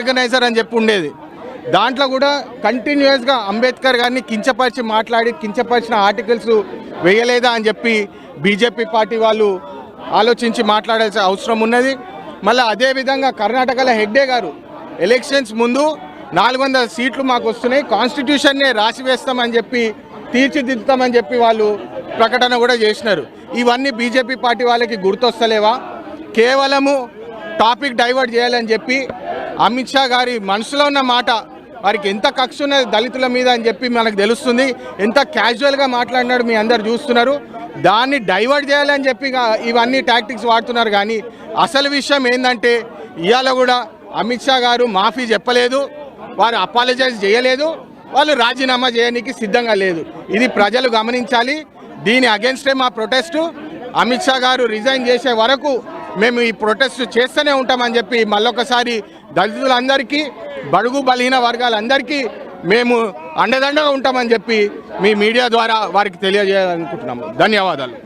Organiser అని చెప్పి ఉండేది. దాంట్లో కూడా కంటిన్యూస్గా అంబేద్కర్ గారిని కించపరిచి మాట్లాడి కించపరిచిన ఆర్టికల్స్ వేయలేదా అని చెప్పి బీజేపీ పార్టీ వాళ్ళు ఆలోచించి మాట్లాడాల్సిన అవసరం ఉన్నది. మళ్ళీ అదేవిధంగా కర్ణాటకలో హెగ్డే గారు ఎలక్షన్స్ ముందు నాలుగు వందల సీట్లు మాకు వస్తున్నాయి. కాన్స్టిట్యూషన్నే రాసి వేస్తామని చెప్పి తీర్చిదిద్దుతామని చెప్పి వాళ్ళు ప్రకటన కూడా చేసినారు. ఇవన్నీ బీజేపీ పార్టీ వాళ్ళకి గుర్తొస్తలేవా? కేవలము టాపిక్ డైవర్ట్ చేయాలని చెప్పి అమిత్ షా గారి మనసులో ఉన్న మాట వారికి ఎంత కక్ష ఉన్నది దళితుల మీద అని చెప్పి మనకు తెలుస్తుంది. ఎంత క్యాజువల్గా మాట్లాడినాడు మీ అందరు చూస్తున్నారు. దాన్ని డైవర్ట్ చేయాలని చెప్పి ఇవన్నీ టాక్టిక్స్ వాడుతున్నారు కానీ అసలు విషయం ఏంటంటే ఇవాళ కూడా అమిత్ షా గారు మాఫీ చెప్పలేదు వారు అపాలజైజ్ చేయలేదు వాళ్ళు రాజీనామా చేయడానికి సిద్ధంగా లేదు. ఇది ప్రజలు గమనించాలి. దీని అగెన్స్టే మా ప్రొటెస్టు అమిత్ షా గారు రిజైన్ చేసే వరకు మేము ఈ ప్రొటెస్ట్ చేస్తూనే ఉంటామని చెప్పి మళ్ళొకసారి దళితులందరికీ బడుగు బలహీన వర్గాలందరికీ మేము అండదండగా ఉంటామని చెప్పి మీ మీడియా ద్వారా వారికి తెలియజేయాలనుకుంటున్నాము. ధన్యవాదాలు.